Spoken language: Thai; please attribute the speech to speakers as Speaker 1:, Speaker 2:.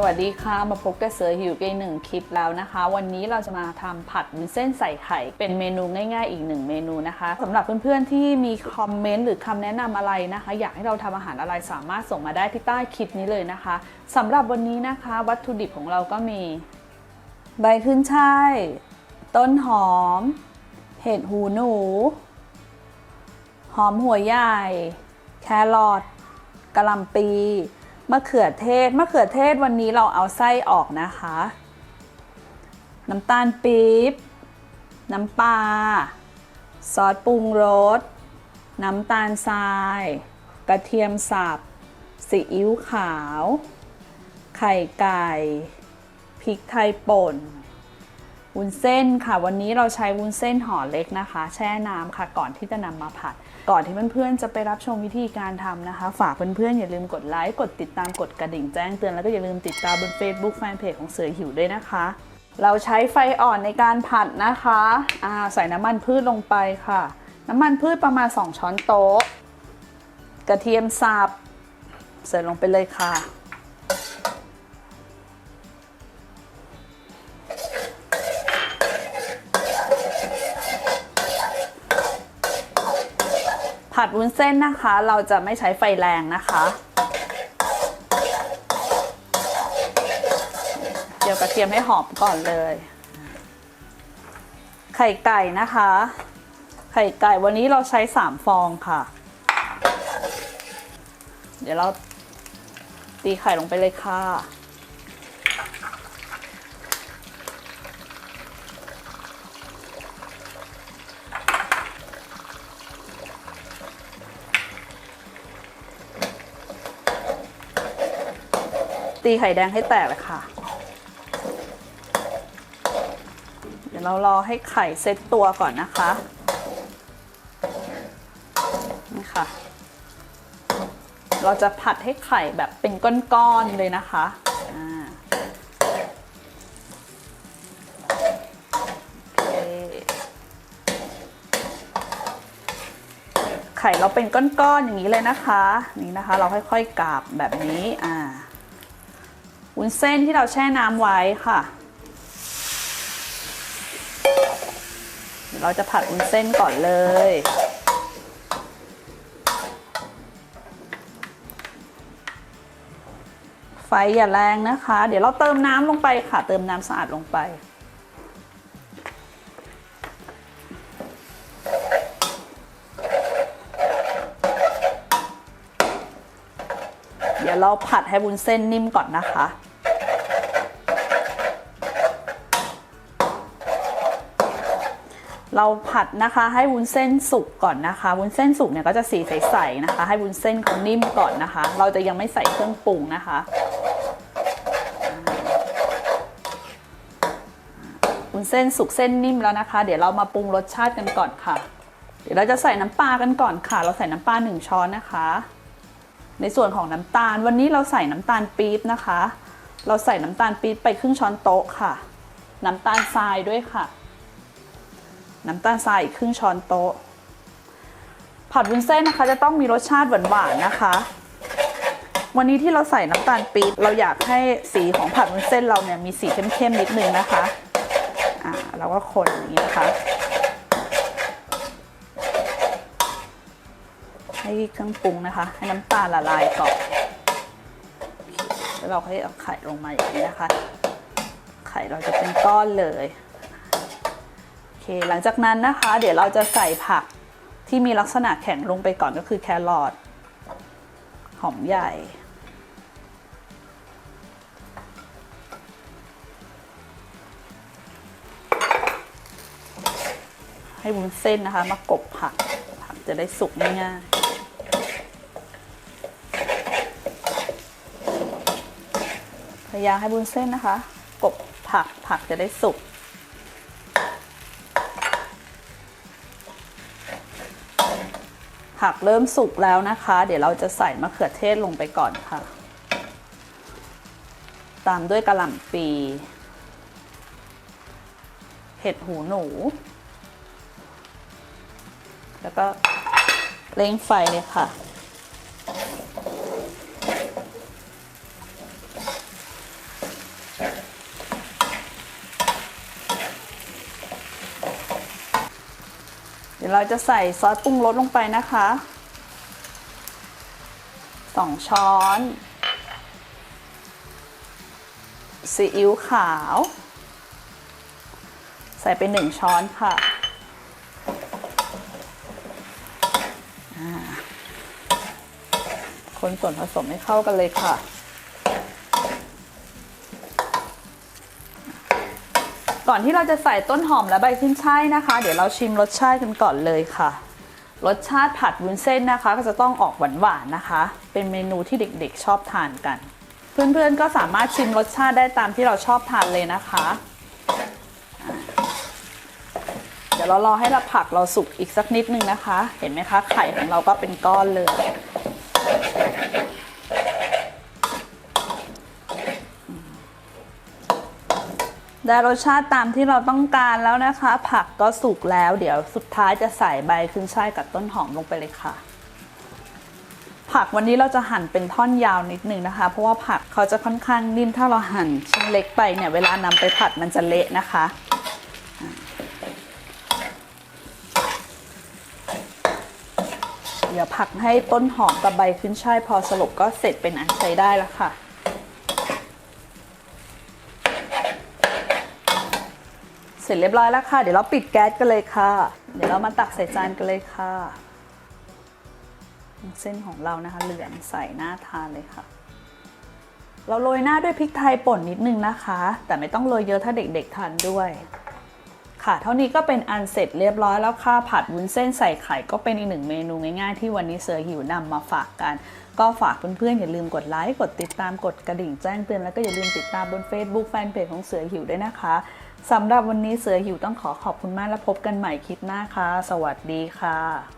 Speaker 1: สวัสดีค่ะ มาพบกับเสือหิวเกยหนึ่งคลิปแล้วนะคะ วันนี้เราจะมาทำผัดวุ้นเส้นใส่ไข่ เป็นเมนูง่ายๆ อีกหนึ่งเมนูนะคะสำหรับเพื่อนๆที่มีคอมเมนต์หรือคำแนะนำอะไรนะคะ อยากให้เราทำอาหารอะไรสามารถส่งมาได้ที่ใต้คลิปนี้เลยนะคะสำหรับวันนี้นะคะ วัตถุดิบของเราก็มี ใบขึ้นช่ายต้นหอม เห็ดหูหนู หอมหัวใหญ่ แครอทกะหล่ำปี มะเขือเทศมะเขือเทศวันนี้เราเอาไส้ออกนะคะ น้ำตาลปี๊บ น้ำปลา ซอสปรุงรส น้ำตาลทราย กระเทียมสับ ซีอิ๊วขาว ไข่ไก่ พริกไทยป่น วุ้นเส้นค่ะ วันนี้เราใช้วุ้นเส้นห่อเล็กนะคะ แช่น้ำค่ะ ก่อนที่จะนำมาผัด ก่อนที่เพื่อนๆจะไปรับชมวิธีการทำนะคะ ฝากเพื่อนๆอย่าลืมกดไลค์กดติดตามกดกระดิ่งแจ้งเตือนแล้วก็อย่าลืมติดตามบน Facebook Fanpage ของเสือหิวด้วยนะคะ เราใช้ไฟอ่อนในการผัดนะคะใส่น้ำมันพืชลงไปค่ะ น้ำมันพืชประมาณ 2 ช้อนโต๊ะ กระเทียมสับใส่ลงไปเลยค่ะ ผัดวุ้นเส้นนะคะ เราจะไม่ใช้ไฟแรงนะคะเจียวกระเทียมให้หอมก่อนเลย ไข่ไก่นะคะ ไข่ไก่วันนี้เราใช้สามฟองค่ะ เดี๋ยวเราตีไข่ลงไปเลยค่ะ ตีไข่แดงให้แตกเลยค่ะ เดี๋ยวเรารอให้ไข่เซตตัวก่อนนะคะ นี่ค่ะ เราจะผัดให้ไข่แบบเป็นก้อนๆเลยนะคะไข่เราเป็นก้อนๆอย่างนี้เลยนะคะ นี่นะคะ เราค่อยๆกาบแบบนี้ อ่า วุ้นเส้นที่เราแช่น้ำไว้ค่ะเดี๋ยวเราจะผัดวุ้นเส้นก่อนเลย ไฟอย่าแรงนะคะ เดี๋ยวเราเติมน้ำลงไปค่ะ เติมน้ำสะอาดลงไปเดี๋ยวเราผัดให้วุ้นเส้นนิ่มก่อนนะคะ เราผัดนะคะให้วุ้นเส้นสุกก่อนนะคะวุ้นเส้นสุกเนี่ยก็จะสีใสๆนะคะ ให้วุ้นเส้นเขานิ่มก่อนนะคะ เราจะยังไม่ใส่เครื่องปรุงนะคะวุ้นเส้นสุกเส้นนิ่มแล้วนะคะ เดี๋ยวเรามาปรุงรสชาติกันก่อนค่ะ เดี๋ยวเราจะใส่น้ำปลากันก่อนค่ะ เราใส่น้ำปลาหนึ่งช้อนนะคะ ในส่วนของน้ำตาล วันนี้เราใส่น้ำตาลปี๊บนะคะ เราใส่น้ำตาลปี๊บไปครึ่งช้อนโต๊ะค่ะ น้ำตาลทรายด้วยค่ะ น้ำตาลทรายอีกครึ่งช้อนโต๊ะ ผัดวุ้นเส้นนะคะจะต้องมีรสชาติหวานๆนะคะ วันนี้ที่เราใส่น้ำตาลปี๊บเราอยากให้สีของผัดวุ้นเส้นเราเนี่ยมีสีเข้มๆนิดนึงนะคะอ่าเราก็คนอย่างนี้นะคะ ให้เครื่องปรุงนะคะ ให้น้ำตาลละลายก่อนแล้วเราค่อยเอาไข่ลงมาอย่างนี้นะคะ ไข่เราจะเป็นก้อนเลย หลังจากนั้นนะคะ เดี๋ยวเราจะใส่ผักที่มีลักษณะแข็งลงไปก่อนก็คือแครอทหอมใหญ่ ให้วุ้นเส้นนะคะ มากบผัก ผักจะได้สุกง่ายๆพยายามให้วุ้นเส้นนะคะ กบผักผักจะได้สุก ผักเริ่มสุกแล้วนะคะ เดี๋ยวเราจะใส่มะเขือเทศลงไปก่อนค่ะ ตามด้วยกระหล่ำปีเห็ดหูหนู แล้วก็เร่งไฟเลยค่ะ ยวเราจะใส่ซอสปรุงรสลงไปนะคะสองช้อนซีอิ๊วขาว ใส่ไปหนึ่งช้อนค่ะคนส่วนผสมให้เข้ากันเลยค่ะ ก่อนที่เราจะใส่ต้นหอมและใบขึ้นช่ายนะคะ เดี๋ยวเราชิมรสชาติกันก่อนเลยค่ะ รสชาติผัดวุ้นเส้นนะคะ ก็จะต้องออกหวานๆนะคะ เป็นเมนูที่เด็กๆชอบทานกัน เพื่อนๆก็สามารถชิมรสชาติได้ตามที่เราชอบทานเลยนะคะ เดี๋ยวเรารอให้เราผักเราสุกอีกสักนิดนึงนะคะ เห็นไหมคะไข่ของเราก็เป็นก้อนเลย ได้รสชาติตามที่เราต้องการแล้วนะคะ ผักก็สุกแล้ว เดี๋ยวสุดท้ายจะใส่ใบขึ้นช่ายกับต้นหอมลงไปเลยค่ะ ผักวันนี้เราจะหั่นเป็นท่อนยาวนิดนึงนะคะ เพราะว่าผักเขาจะค่อนข้างนิ่มถ้าเราหั่นชิ้นเล็กไปเนี่ยเวลานำไปผัดมันจะเละนะคะเดี๋ยวผักให้ต้นหอมกับใบขึ้นช่ายพอสลบก็เสร็จเป็นอันใช้ได้แล้วค่ะ สร็จเรียบร้อยแล้วค่ะ เดี๋ยวเราปิดแก๊สกันเลยค่ะ เดี๋ยวเรามาตักใส่จานกันเลยค่ะเส้นของเรานะคะ เหลืองใส่หน้าทานเลยค่ะ เราโรยหน้าด้วยพริกไทยป่นนิดนึงนะคะ แต่ไม่ต้องโรยเยอะถ้าเด็กๆทานด้วย ค่ะ เท่านี้ก็เป็นอันเสร็จเรียบร้อยแล้วค่ะ ผัดวุ้นเส้นใส่ไข่ก็เป็นอีกหนึ่งเมนูง่ายๆ ที่วันนี้เสือหิวนำมาฝากกัน ก็ฝากเพื่อนๆอย่าลืมกดไลค์ กดติดตาม กดกระดิ่งแจ้งเตือนแล้วก็อย่าลืมติดตามบน Facebook แฟนเพจของเสือหิวด้วยนะคะ สำหรับวันนี้เสือหิวต้องขอขอบคุณมากและพบกันใหม่คลิปหน้าค่ะ สวัสดีค่ะ